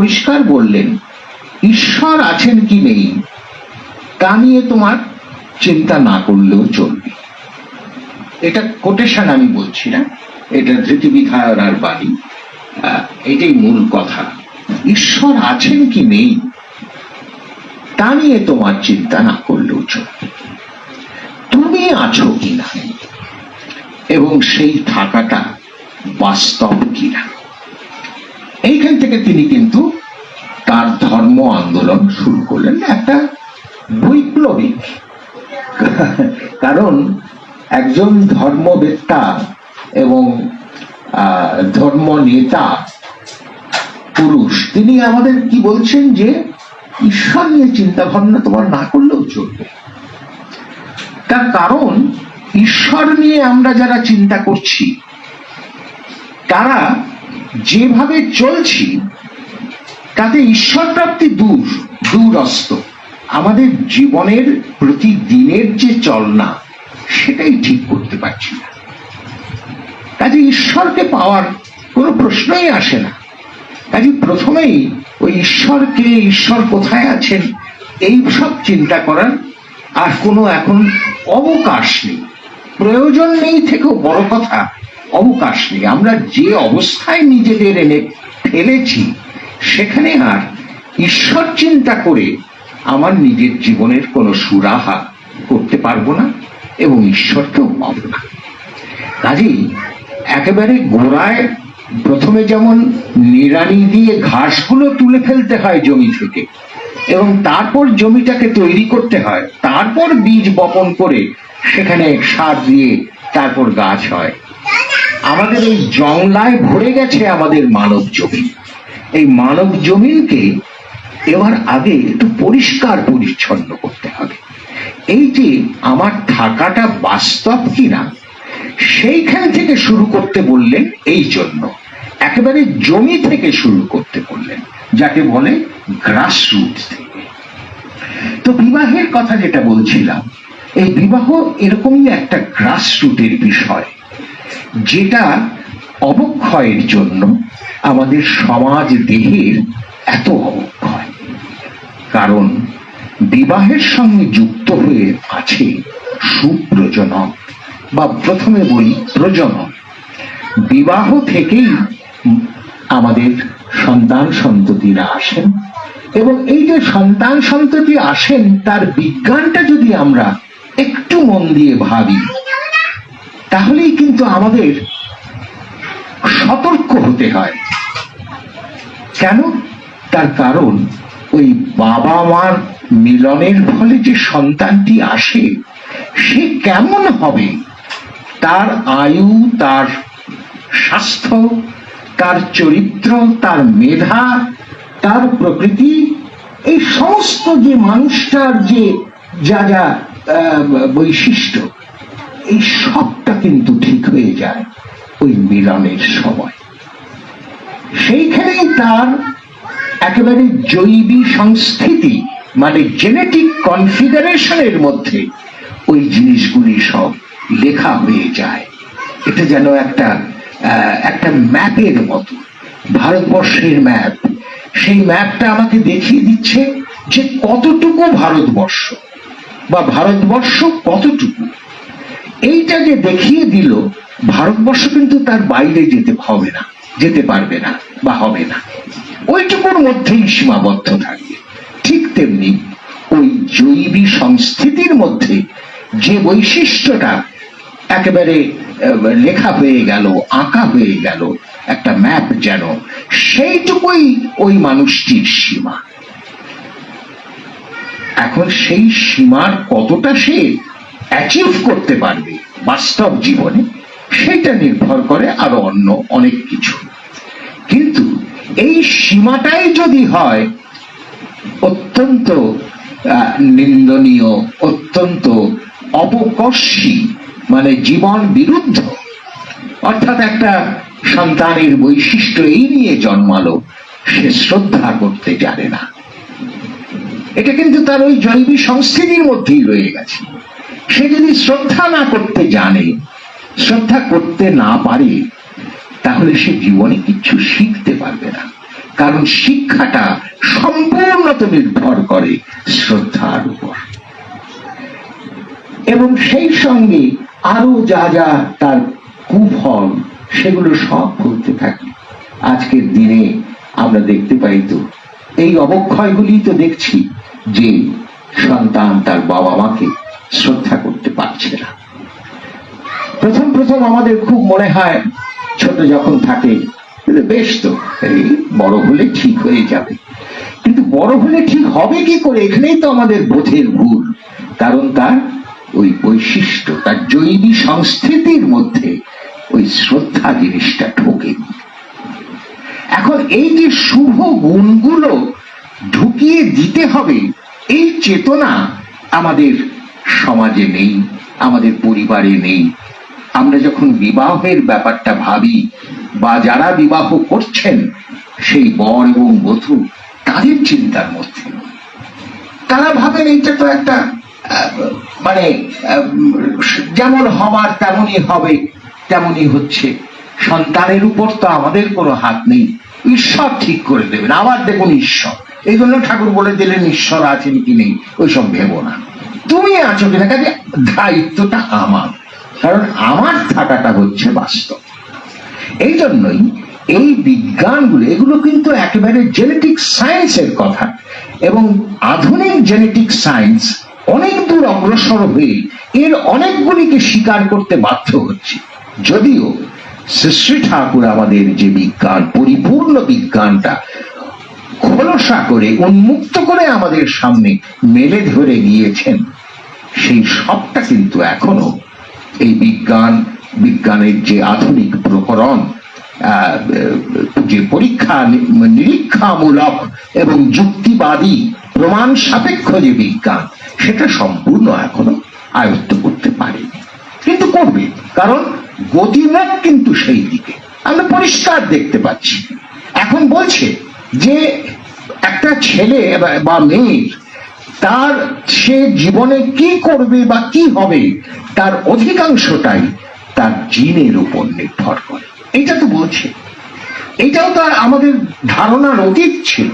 পরিষ্কার বললেন ঈশ্বর আছেন কি নেই? তা নিয়ে তোমার চিন্তা না করলেও চলবে। এটা কোটেশন আমি বলছি না এটা ধৃতিবিধায়রার আহ, এটাই মূল কথা। ঈশ্বর আছেন কি নেই? তা নিয়ে তোমার চিন্তা না করলেও চলবে। তুমি আছো কিনা? এবং সেই থাকাটা বাস্তব কিনা? এইখান থেকে তিনি কিন্তু তার ধর্ম আন্দোলন শুরু করলেন। একটা বৈপ্লবিক। কারণ একজন ধর্মবেত্তা এবং ধর্ম নেতা পুরুষ, তিনি আমাদের কি বলছেন যে, ঈশ্বর নিয়ে চিন্তা ভাবনা তোমার না করলেও চলবে। তার কারণ, ঈশ্বর নিয়ে আমরা যারা চিন্তা করছি, তারা যেভাবে চলছি, তাতে ঈশ্বর প্রাপ্তি দূর দূরস্ত আমাদের জীবনের প্রতিদিনের যে চলনা, সেটাই ঠিক করতে পারছি না। কাজে ঈশ্বরকে পাওয়ার কোনো প্রশ্নই আসে না। কাজে প্রথমেই ওই ঈশ্বরকে, ঈশ্বর কোথায় আছেন, এই সব চিন্তা করার আর কোনো এখন অবকাশ নেই। প্রয়োজন নেই থেকেও বড় কথা অবকাশ নেই। আমরা যে অবস্থায় নিজেদের এনে ফেলেছি, সেখানে আর ঈশ্বর চিন্তা করে আমার নিজের জীবনের কোনো সুরাহা করতে পারব না এবং ঈশ্বরকেও পাবো না। কাজেই একেবারে গোড়ায় প্রথমে যেমন নিড়ানি দিয়ে ঘাসগুলো তুলে ফেলতে হয় জমি থেকে এবং তারপর জমিটাকে তৈরি করতে হয়, তারপর বীজ বপন করে সেখানে সার দিয়ে তারপর গাছ হয়। আমাদের এই জংলায় ভরে গেছে আমাদের মানব জমি এই মানব জমিনকে এবার আগে একটু পরিষ্কার পরিচ্ছন্ন করতে হবে। এই যে আমার থাকাটা বাস্তব কিনা, সেইখান থেকে শুরু করতে বললেন এই জন্য। একেবারে জমি থেকে শুরু করতে বললেন, যাকে বলে গ্রাসরুট থেকে। তো বিবাহের কথা যেটা বলছিলাম, এই বিবাহ এরকমই একটা গ্রাসরুটের বিষয়। যেটা অবক্ষয়ের জন্য আমাদের সমাজ দেহের এত অবক্ষয়। কারণ বিবাহের সঙ্গে যুক্ত হয়ে আছে সুপ্রজনন বা প্রথমে বলি প্রজনন বিবাহ থেকেই আমাদের সন্তান সন্ততিরা আসেন এবং এই যে সন্তান সন্ততি আসেন, তার বিজ্ঞানটা যদি আমরা একটু মন দিয়ে ভাবি তাহলেই কিন্তু আমাদের সতর্ক হতে হয়। কেন? তার কারণ, ওই বাবা মার মিলনের ফলে যে সন্তানটি আসে, সে কেমন হবে? তার আয়ু, তার স্বাস্থ্য, তার চরিত্র, তার মেধা, তার প্রকৃতি, এই সমস্ত যে মানুষটার যে যা যা বৈশিষ্ট্য এই সবটা কিন্তু ঠিক হয়ে যায় ওই মিলনের সময়। সেইখানেই তার একেবারে জৈবী সংস্থিতি মানে জেনেটিক কনফিগারেশনের মধ্যে ওই জিনিসগুলি সব লেখা হয়ে যায়। এটা যেন একটা একটা ম্যাপের মতো, ভারতবর্ষের ম্যাপ। সেই ম্যাপটা আমাকে দেখিয়ে দিচ্ছে যে কতটুকু ভারতবর্ষ, বা ভারতবর্ষ কতটুকু এইটা যে দেখিয়ে দিল, ভারতবর্ষ কিন্তু তার বাইরে যেতে হবে না, যেতে পারবে না বা হবে না। ওইটুকুর মধ্যেই সীমাবদ্ধ থাকবে। ঠিক তেমনি ওই জৈবী সংস্থিতির মধ্যে যে বৈশিষ্ট্যটা একেবারে লেখা হয়ে গেল, আঁকা হয়ে গেল, একটা ম্যাপ যেন, সেইটুকুই ওই মানুষটির সীমা। এখন সেই সীমার কতটা সে অ্যাচিভ করতে পারবে বাস্তব জীবনে, সেটা নির্ভর করে আরও অন্য অনেক কিছু। কিন্তু এই সীমাটাই যদি হয়, অত্যন্ত নিন্দনীয়, অত্যন্ত অপকর্ষী মানে জীবন বিরুদ্ধ, অর্থাৎ একটা সন্তানের বৈশিষ্ট্য এই নিয়ে জন্মালো, সে শ্রদ্ধা করতে জানে না। এটা কিন্তু তার ওই জৈবী সংস্কৃতির মধ্যেই রয়ে গেছে। সে যদি শ্রদ্ধা না করতে জানে, শ্রদ্ধা করতে না পারে, তাহলে সে জীবনে কিচ্ছু শিখতে পারবে না। কারণ শিক্ষাটা সম্পূর্ণত নির্ভর করে শ্রদ্ধার উপর। এবং সেই সঙ্গে আরও যা যা তার কুফল, সেগুলো সব ভুলতে থাকি। আজকের দিনে আমরা দেখতে পাই তো, এই অবক্ষয়গুলি তো দেখছি যে সন্তান তার বাবা মাকে শ্রদ্ধা করতে পারছে না। প্রথম প্রথম আমাদের খুব মনে হয় ছোট যখন থাকে বেশ তো এই বড় হলে ঠিক হয়ে যাবে। কিন্তু বড় হলে ঠিক হবে কি করে? এখানেই তো আমাদের বোধের ভুল কারণ তার ওই বৈশিষ্ট্য তার জৈবী সংস্কৃতির মধ্যে ওই শ্রদ্ধা জিনিসটা ঢোকেনি এখন এই যে শুভ গুণগুলো ঢুকিয়ে দিতে হবে এই চেতনা আমাদের সমাজে নেই, আমাদের পরিবারে নেই। আমরা যখন বিবাহের ব্যাপারটা ভাবি বা যারা বিবাহ করছেন, সেই বর এবং বধূ তাদের চিন্তার মধ্যে। তারা ভাবেন এইটা তো একটা মানে যেমন হবার তেমনই হবে, তেমনই হচ্ছে। সন্তানের উপর তো আমাদের কোনো হাত নেই। ঈশ্বর ঠিক করে দেবেন। আবার দেখুন ঈশ্বর। এই জন্য ঠাকুর বলে দিলেন, ঈশ্বর আছেন কি নেই? ওইসব ভেবো না। তুমি আছো কিনা? কাজে দায়িত্বটা আমার। কারণ আমার থাকাটা হচ্ছে বাস্তব। এই জন্যই এই বিজ্ঞানগুলো, এগুলো কিন্তু একেবারে জেনেটিক সায়েন্সের কথা। এবং আধুনিক জেনেটিক সায়েন্স অনেক দূর অগ্রসর হয়ে এর অনেকগুলিকে স্বীকার করতে বাধ্য হচ্ছে। যদিও শ্রী ঠাকুর আমাদের যে বিজ্ঞান, পরিপূর্ণ বিজ্ঞানটা খোলসা করে, উন্মুক্ত করে আমাদের সামনে মেলে ধরে গিয়েছেন সেই সবটা কিন্তু এখনও এই বিজ্ঞান, বিজ্ঞানের যে আধুনিক প্রকরণ যে পরীক্ষা নিরীক্ষামূলক এবং যুক্তিবাদী প্রমাণ সাপেক্ষ যে বিজ্ঞান, সেটা সম্পূর্ণ এখনও আয়ত্ত করতে পারেনি। কিন্তু করবে, কারণ গতিমুখ কিন্তু সেই দিকে। আমরা পরিষ্কার দেখতে পাচ্ছি। এখন বলছে যে একটা ছেলে বা- বা মেয়ে তার সে জীবনে কি করবে বা কি হবে, তার অধিকাংশটাই তার জিনের উপর নির্ভর করে। এটা তো বলছে। এটাও তো আমাদের ধারণার অতীত ছিল।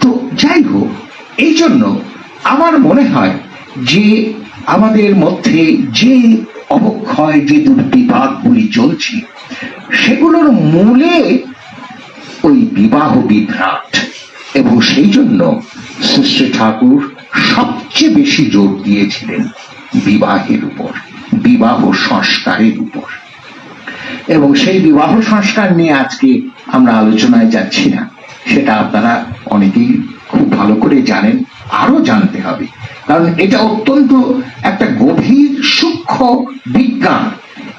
তো যাই হোক, এই জন্য আমার মনে হয় যে আমাদের মধ্যে যে অবক্ষয়, যে দুর্বিপাকগুলি চলছে, সেগুলোর মূলে ওই বিবাহ বিভ্রাট এবং সেই জন্য শ্রী ঠাকুর সবচেয়ে বেশি জোর দিয়েছিলেন বিবাহের উপর, বিবাহ সংস্কারের উপর। এবং সেই বিবাহ সংস্কার নিয়ে আজকে আমরা আলোচনায় যাচ্ছি না, সেটা আপনারা অনেকেই খুব ভালো করে জানেন আরও জানতে হবে। কারণ এটা অত্যন্ত একটা গভীর, সূক্ষ্ম বিজ্ঞান।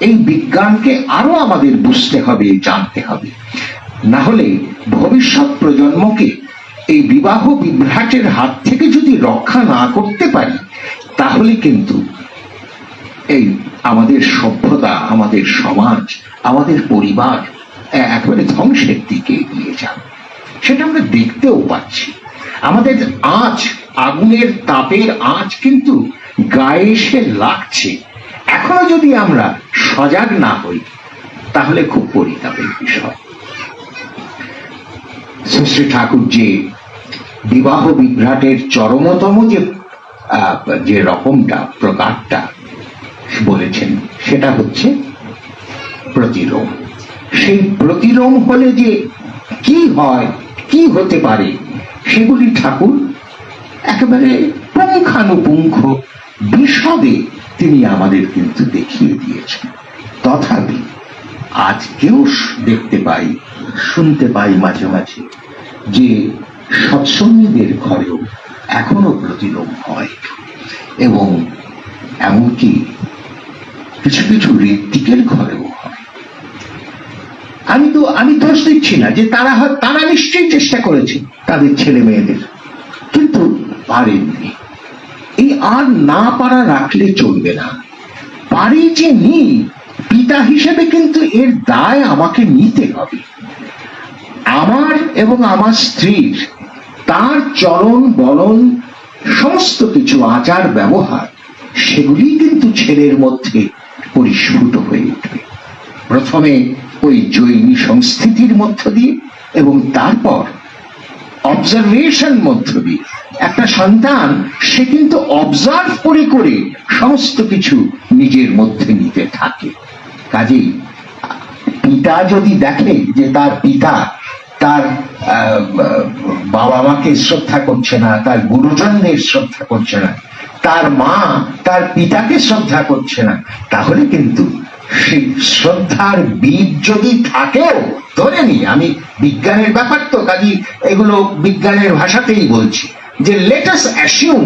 এই বিজ্ঞানকে আরও আমাদের বুঝতে হবে, জানতে হবে। না হলে ভবিষ্যৎ প্রজন্মকে এই বিবাহ বিভ্রাটের হাত থেকে যদি রক্ষা না করতে পারি, তাহলে কিন্তু এই আমাদের সভ্যতা, আমাদের সমাজ, আমাদের পরিবার একেবারে ধ্বংসের দিকে এগিয়ে যাবে। সেটা আমরা দেখতেও পাচ্ছি। আমাদের আঁচ আগুনের তাপের আঁচ কিন্তু গায়ে এসে লাগছে। এখনও যদি আমরা সজাগ না হই, তাহলে খুব পরিতাপের বিষয়। শ্রী ঠাকুর যে বিবাহ বিভ্রাটের চরমতম যে যে রকমটা, প্রকারটা বলেছেন, সেটা হচ্ছে প্রতিলোম সেই প্রতিলোম হলে যে কি হয়, কি হতে পারে, সেগুলি ঠাকুর একেবারে পুঙ্খানুপুঙ্খ বিশদে তিনি আমাদের কিন্তু দেখিয়ে দিয়েছেন। তথাপি আজকেও দেখতে পাই, শুনতে পাই মাঝে মাঝে যে সৎসঙ্গীদের ঘরেও এখনও প্রতিলোম হয়। এবং এমনকি কিছু কিছু ঋত্বিকের ঘরেও হয়। আমি তো, আমি দোষ দিচ্ছি না যে তারা তারা নিশ্চয়ই চেষ্টা করেছে তাদের ছেলে মেয়েদের কিন্তু পারেননি। এই আর না পারা রাখলে চলবে না। পারি যে নি, পিতা হিসেবে কিন্তু এর দায় আমাকে নিতে হবে। আমার এবং আমার স্ত্রীর তার চরণ বলন সমস্ত কিছু আচার, ব্যবহার, সেগুলি কিন্তু ছেলের মধ্যে পরিস্ফুট হয়ে উঠবে। প্রথমে ওই জৈনী সংস্কৃতির মধ্য দিয়ে এবং তারপর অবজারভেশন মধ্য দিয়ে। একটা সন্তান, সে কিন্তু অবজার্ভ করে করে সমস্ত কিছু নিজের মধ্যে নিতে থাকে। কাজেই পিতা যদি দেখে যে তার পিতা তার বাবা মাকে শ্রদ্ধা করছে না, তার গুরুজনদের শ্রদ্ধা করছে না, তার মা, তার পিতাকে শ্রদ্ধা করছে না, তাহলে কিন্তু সেই শ্রদ্ধার বীজ যদি থাকেও, ধরে নি আমি বিজ্ঞানের ব্যাপার তো কাজী এগুলো বিজ্ঞানের ভাষাতেই বলছি, যে লেটাস অ্যাসিউম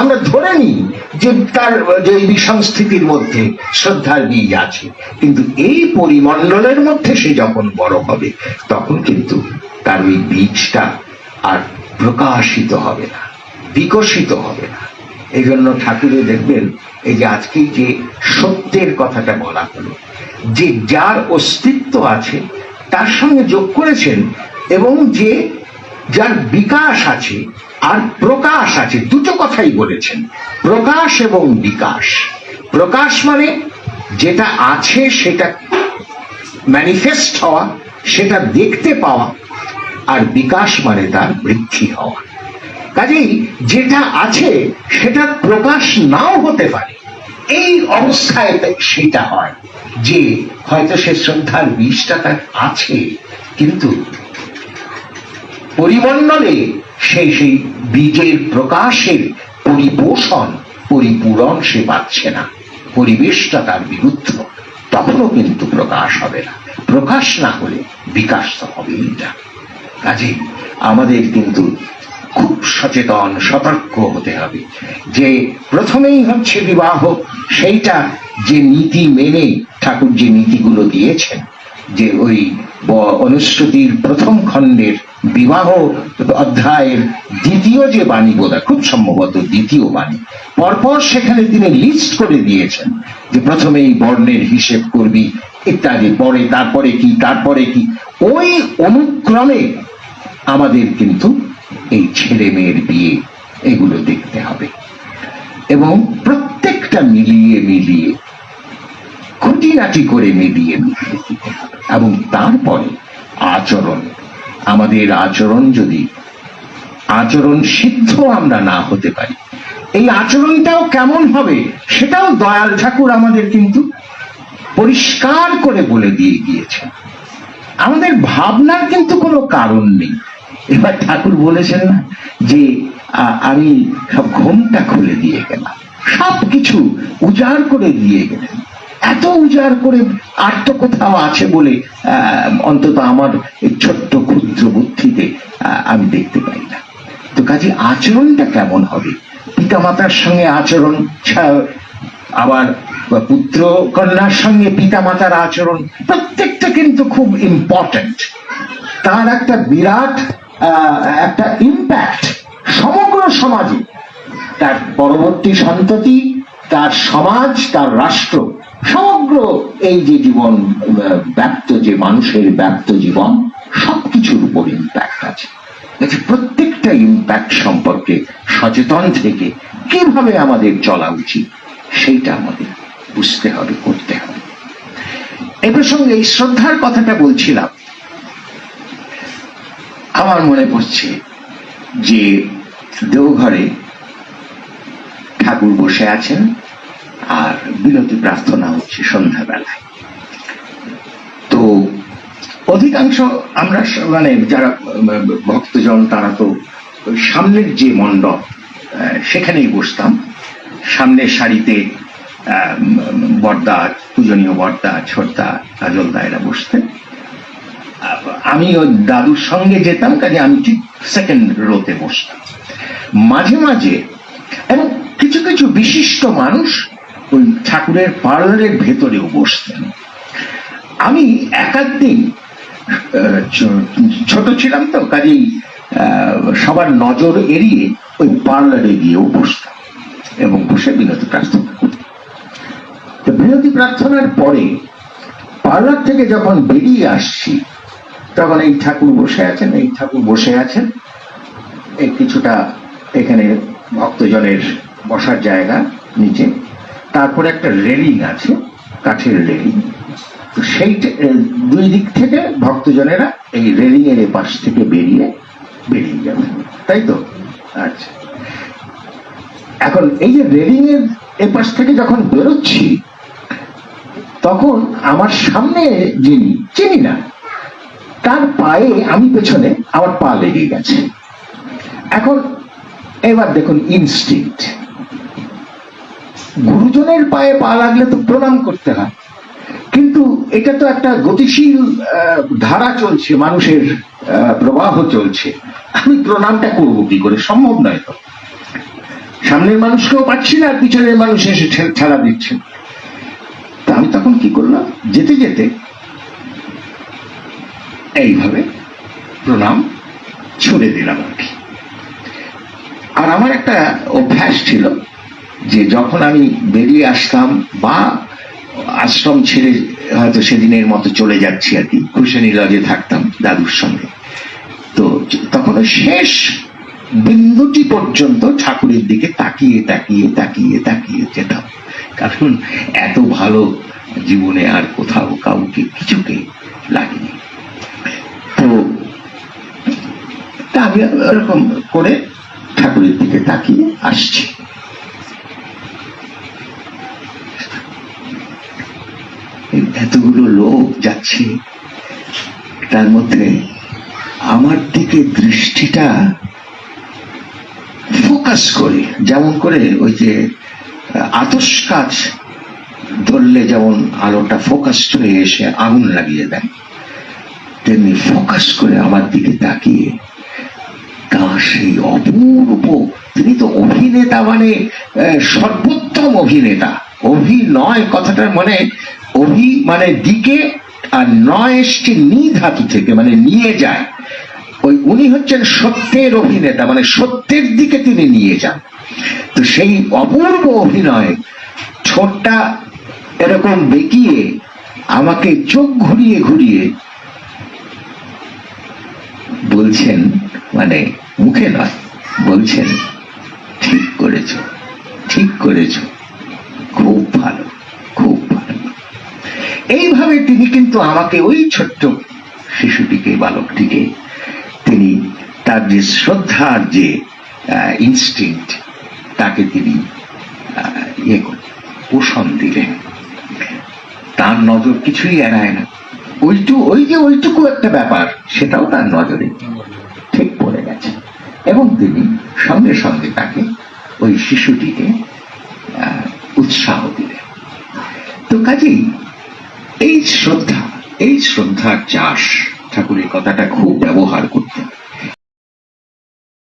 আমরা ধরে নিই যে তার জৈবিক সংস্কৃতির মধ্যে শ্রদ্ধার বীজ আছে। কিন্তু এই পরিমণ্ডলের মধ্যে সে যখন বড় হবে, তখন কিন্তু তার ওই বীজটা আর প্রকাশিত হবে না, বিকশিত হবে না। এই জন্য ঠাকুরে দেখবেন, এই যে আজকে যে সত্যের কথাটা বলা হলো, যে যার অস্তিত্ব আছে, তার সঙ্গে যোগ করেছেন এবং যে যার বিকাশ আছে আর প্রকাশ আছে, দুটো কথাই বলেছেন। প্রকাশ এবং বিকাশ। প্রকাশ মানে যেটা আছে সেটা ম্যানিফেস্ট হওয়া, সেটা দেখতে পাওয়া, আর বিকাশ মানে তার বৃদ্ধি হওয়া। কাজেই যেটা আছে সেটা প্রকাশ নাও হতে পারে। এই অবস্থায় সেটা হয় যে হয়তো সে শ্রদ্ধার বিষটা তার আছে, কিন্তু পরিমণ্ডলে সেই সেই বীজের প্রকাশের পরিপোষণ পরিপূরণ সে পাচ্ছে না। পরিবেশটা তার বিরুদ্ধ, তখনও কিন্তু প্রকাশ হবে না। প্রকাশ না হলে বিকাশ তো হবেই না। কাজে আমাদের কিন্তু খুব সচেতন, সতর্ক হতে হবে যে প্রথমেই হচ্ছে বিবাহ, সেইটা যে নীতি মেনে ঠাকুর যে নীতিগুলো দিয়েছেন, যে ওই অনুশ্রুতির প্রথম খণ্ডের বিবাহ অধ্যায়ের দ্বিতীয় যে বাণী বোধ খুব সম্ভবত দ্বিতীয় বাণী, পরপর সেখানে তিনি লিস্ট করে দিয়েছেন যে প্রথমেই বর্ণের হিসেব করবি, ইত্যাদি, পরে তারপরে কি তারপরে কি। ওই অনুক্রমে আমাদের কিন্তু এই ছেলে মেয়ের বিয়ে এগুলো দেখতে হবে। এবং প্রত্যেকটা মিলিয়ে মিলিয়ে, খুঁটিনাটি করে মিলিয়ে মিলিয়ে দিতে হবে। এবং তারপরে আচরণ আমাদের আচরণ যদি, আচরণ সিদ্ধ আমরা না হতে পারি, এই আচরণটাও কেমন হবে সেটাও দয়াল ঠাকুর আমাদের কিন্তু পরিষ্কার করে বলে দিয়ে গিয়েছেন। আমাদের ভাবনার কিন্তু কোনো কারণ নেই। এবার ঠাকুর বলেছেন না যে আমি সব ঘুমটা খুলে দিয়ে গেলাম সব কিছু উজাড় করে দিয়ে গেলেন। এত উজাড় করে আর তো কোথাও আছে বলে অন্তত আমার ছোট্ট ক্ষুদ্র বুদ্ধিতে আমি দেখতে পাই না। তো কাজে আচরণটা কেমন হবে? পিতামাতার সঙ্গে আচরণ আবার পুত্র কন্যার সঙ্গে পিতামাতার আচরণ, প্রত্যেকটা কিন্তু খুব ইম্পর্ট্যান্ট তার একটা বিরাট একটা ইম্প্যাক্ট সমগ্র সমাজে। তার পরবর্তী সন্ততি, তার সমাজ, তার রাষ্ট্র সমগ্র এই যে জীবন ব্যক্ত যে মানুষের ব্যক্ত জীবন, সবকিছুর উপর ইম্প্যাক্ট আছে। প্রত্যেকটা ইম্প্যাক্ট সম্পর্কে সচেতন থেকে কীভাবে আমাদের চলা উচিত, সেইটা আমাদের বুঝতে হবে, করতে হবে। এ প্রসঙ্গে এই শ্রদ্ধার কথাটা বলছিলাম। আমার মনে পড়ছে যে দেওঘরে ঠাকুর বসে আছেন আর বিনতি প্রার্থনা হচ্ছে সন্ধ্যাবেলায়। তো অধিকাংশ আমরা মানে যারা ভক্তজন, তারা তো সামনের যে মণ্ডপ সেখানেই বসতাম। সামনের সারিতে বর্দা, পূজনীয় বর্দা, ছোটদা, কাজলদা, এরা বসতেন। আমি ওই দাদুর সঙ্গে যেতাম, কাজে আমি ঠিক সেকেন্ড রোতে বসতাম। মাঝে মাঝে এবং কিছু কিছু বিশিষ্ট মানুষ ওই ঠাকুরের পার্লারের ভেতরেও বসতেন। আমি একাধ দিন আহ, ছোট ছিলাম তো কাজেই সবার নজর এড়িয়ে ওই পার্লারে গিয়েও বসতাম এবং বসে বিনতি প্রার্থনা করতাম তো বিনতি প্রার্থনার পরে পার্লার থেকে যখন বেরিয়ে আসছি তখন এই ঠাকুর বসে আছেন এই ঠাকুর বসে আছেন। এই কিছুটা এখানে ভক্তজনের বসার জায়গা নিচে। তারপরে একটা রেলিং আছে, কাঠের রেলিং। সেই দুই দিক থেকে ভক্তজনেরা এই রেলিং এর এপাশ থেকে বেরিয়ে বেরিয়ে যাবে। তাই তো? আচ্ছা। এখন এই যে রেলিং এর এপাশ থেকে যখন বেরোচ্ছি, তখন আমার সামনে যিনি, চিনি না, তার পায়ে আমি পেছনে আমার পা লেগে গেছে। এখন এবার দেখুন ইনস্টিংক্ট গুরুজনের পায়ে পা লাগলে তো প্রণাম করতে হয়। কিন্তু এটা তো একটা গতিশীল ধারা চলছে, মানুষের প্রবাহ চলছে। আমি প্রণামটা করব কি করে? সম্ভব নয় তো। সামনের মানুষকেও পাচ্ছি না পিছনের মানুষ এসে ঠে- ঠেলা দিচ্ছে। তা আমি তখন কি করলাম? যেতে যেতে এইভাবে প্রণাম ছুড়ে দিলাম আর কি। আর আমার একটা অভ্যাস ছিল যে যখন আমি বেরিয়ে আসতাম বা আশ্রম ছেড়ে হয়তো সেদিনের মতো চলে যাচ্ছি আর কি, কুশানি লজে থাকতাম দাদুর সঙ্গে। তো তখন শেষ বিন্দুটি পর্যন্ত ঠাকুরের দিকে তাকিয়ে তাকিয়ে তাকিয়ে তাকিয়ে যেতাম। কারণ এত ভালো জীবনে আর কোথাও কাউকে কিছুকে লাগেনি। তো আমি এরকম করে ঠাকুরের দিকে তাকিয়ে আসছি। এতগুলো লোক যাচ্ছে, তার মধ্যে আমার দিকে দৃষ্টিটা ফোকাস করে, যেমন করে ওই যে আতস কাজ ধরলে যেমন আলোটা ফোকাসড হয়ে এসে আগুন লাগিয়ে দেয়, তেমনি ফোকাস করে আমার দিকে তাকিয়ে তা সেই অপূর্ব, তিনি তো অভিনেতা মানে সর্বোত্তম অভিনেতা, অভিনয় কথাটার মানে অভি মানে দিকে আর নয় এসছে নি ধাতু থেকে মানে নিয়ে যায়। ওই উনি হচ্ছেন সত্যের অভিনেতা মানে সত্যের দিকে তিনি নিয়ে যান। তো সেই অপূর্ব অভিনয় ছোটটা এরকম বেঁকিয়ে আমাকে চোখ ঘুরিয়ে ঘুরিয়ে বলছেন মানে মুখে নয়, বলছেন, ঠিক করেছ ঠিক করেছ, খুব ভালো খুব ভালো। এইভাবে তিনি কিন্তু আমাকে ওই ছোট্ট শিশুটিকে বালকটিকে তিনি তার যে শ্রদ্ধার যে ইনস্টিংক্ট তাকে তিনি ইয়ে করলেন, পোষণ দিলেন। তার নজর কিছুই এড়ায় না। ওইটু ওই যে ওইটুকু একটা ব্যাপার সেটাও তার নজরে ঠিক পড়ে গেছে। এবং তিনি সঙ্গে সঙ্গে তাকে ওই শিশুটিকে উৎসাহ দিলেন। তো কাজেই এই শ্রদ্ধা এই শ্রদ্ধার চাষ ঠাকুরের কথাটা খুব ব্যবহার করতেন।